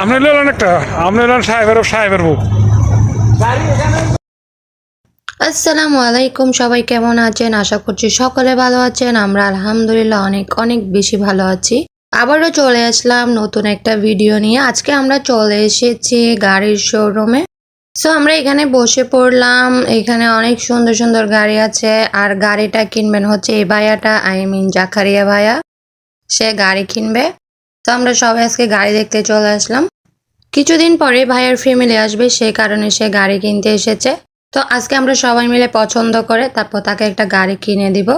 আপনি লইলেন একটা আপনি লইলেন সাহেবের সাহেবের বউ। আসসালামু আলাইকুম সবাই কেমন আছেন? আশা করছি সকলে ভালো আছেন। আমরা আলহামদুলিল্লাহ অনেক অনেক বেশি ভালো আছি। আবারও চলে আসলাম নতুন একটা ভিডিও নিয়ে। আজকে আমরা চলে এসেছি গাড়ির শোরুমে সো আমরা এখানে বসে পড়লাম। এখানে অনেক সুন্দর সুন্দর গাড়ি আছে। আর গাড়িটা কিনবেন হচ্ছে এ ভাইয়াটা আই মিন জাকারিয়া ভাইয়া। সে গাড়ি কিনবে। তো আমরা সবাই আজকে গাড়ি দেখতে চলে আসলাম। কিছুদিন পরে ভাইয়ের ফ্যামিলি আসবে, সেই কারণে সে গাড়ি কিনতে এসেছে। তো আজকে আমরা সবাই মিলে পছন্দ করে তারপর তাকে একটা গাড়ি কিনে দিব।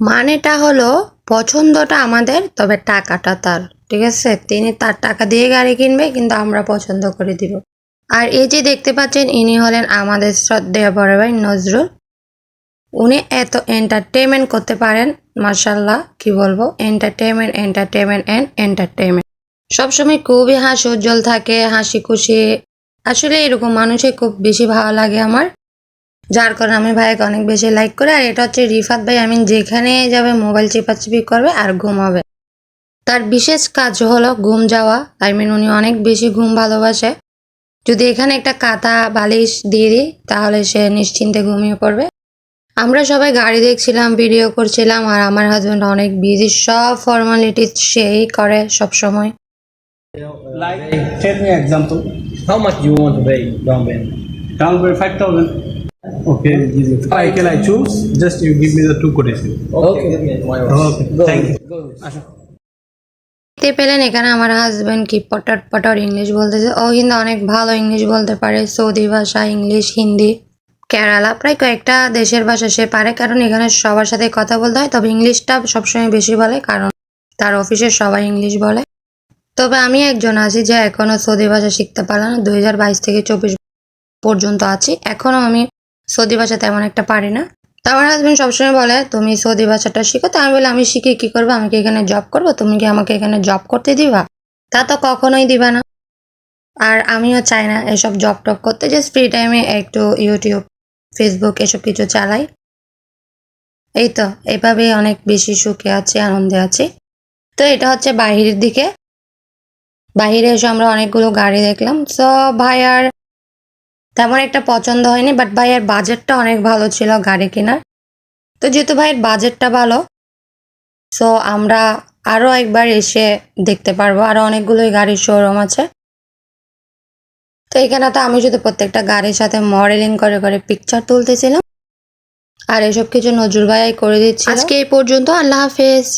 মানেটা হলো পছন্দটা আমাদের, তবে টাকাটা তার, ঠিক আছে? তিনি তার টাকা দিয়ে গাড়ি কিনবে, কিন্তু আমরা পছন্দ করে দিব। আর এই যে দেখতে পাচ্ছেন, ইনি হলেন আমাদের শ্রদ্ধেয় বড় ভাই নজরুল। উনি এত এন্টারটেনমেন্ট করতে পারেন মার্শাল্লাহ কি বলব? এন্টারটেনমেন্ট এন্টারটেনমেন্ট অ্যান্ড এন্টারটেনমেন্ট সবসময় খুবই হাস উজ্জ্বল থাকে, হাসি খুশি। আসলে এরকম মানুষই খুব বেশি ভালো লাগে আমার। যার কারণে আমি ভাইকে অনেক বেশি লাইক করি। আর এটা হচ্ছে রিফাত ভাই, আমি যেখানে যাবে মোবাইল চিপাচিপি করবে আর ঘুমাবে। তার বিশেষ কাজ হলো ঘুম যাওয়া। আই মিন উনি অনেক বেশি ঘুম ভালোবাসে। যদি এখানে একটা কাতা বালিশ দিয়ে দিই, তাহলে সে নিশ্চিন্তে ঘুমিয়ে পড়বে। আমরা সবাই গাড়ি দেখছিলাম ভিডিও করছিলাম আর আমার হাজব্যান্ড অনেক বিজি সব ফর্মালিটি সেই করে সব সময় এখানে আমার হাজব্যান্ড কি পটর পটর ইংলিশ বলতেছে। ও কিন্তু অনেক ভালো ইংলিশ বলতে পারে। সৌদি ভাষা ইংলিশ হিন্দি কেরালা, প্রায় কয়েকটা দেশের ভাষা সে পারে, কারণ এখানে সবার সাথে কথা বলতে হয়। তবে ইংলিশটা সবসময় বেশি বলে, কারণ তার অফিসে সবাই ইংলিশ বলে। তবে আমি একজন আছি যে এখনও সৌদি ভাষা শিখতে পারলাম দুই হাজার বাইশ থেকে চব্বিশ পর্যন্ত আছি। এখনও আমি সৌদি ভাষা তেমন একটা পারি না। তো আমার হাজবেন্ড সবসময় বলে, তুমি সৌদি ভাষাটা শিখো? তো আমি বলি, আমি শিখে, কী করব? আমি কি এখানে জব করব? তুমি কি আমাকে এখানে জব করতে দিবা? তা তো কখনোই দিবা না। আর আমিও চাই না এসব জব টব করতে। জাস্ট ফ্রি টাইমে একটু ইউটিউব ফেসবুক এসব কিছু চালাই। এই তো এভাবেই অনেক বেশি সুখে আছি, আনন্দে আছি। তো এটা হচ্ছে বাহিরের দিকে। বাহিরে এসে আমরা অনেকগুলো গাড়ি দেখলাম। সো ভাইয়ার তেমন একটা পছন্দ হয়নি বাট ভাইয়ের বাজেটটা অনেক ভালো ছিল গাড়ি কেনার। তো যেহেতু ভাইয়ের বাজেটটা ভালো সো আমরা আরও একবার এসে দেখতে পারব। আরও অনেকগুলোই গাড়ির শোরুম আছে। তো এখানে তো আমি শুধু প্রত্যেকটা গাড়ির সাথে মডেলিং করে করে পিকচার তুলতেছিলাম। আর এসব কিছু নজরুল ভাইয়াই করে দিচ্ছি আজকে এই পর্যন্ত আল্লাহ হাফেজ।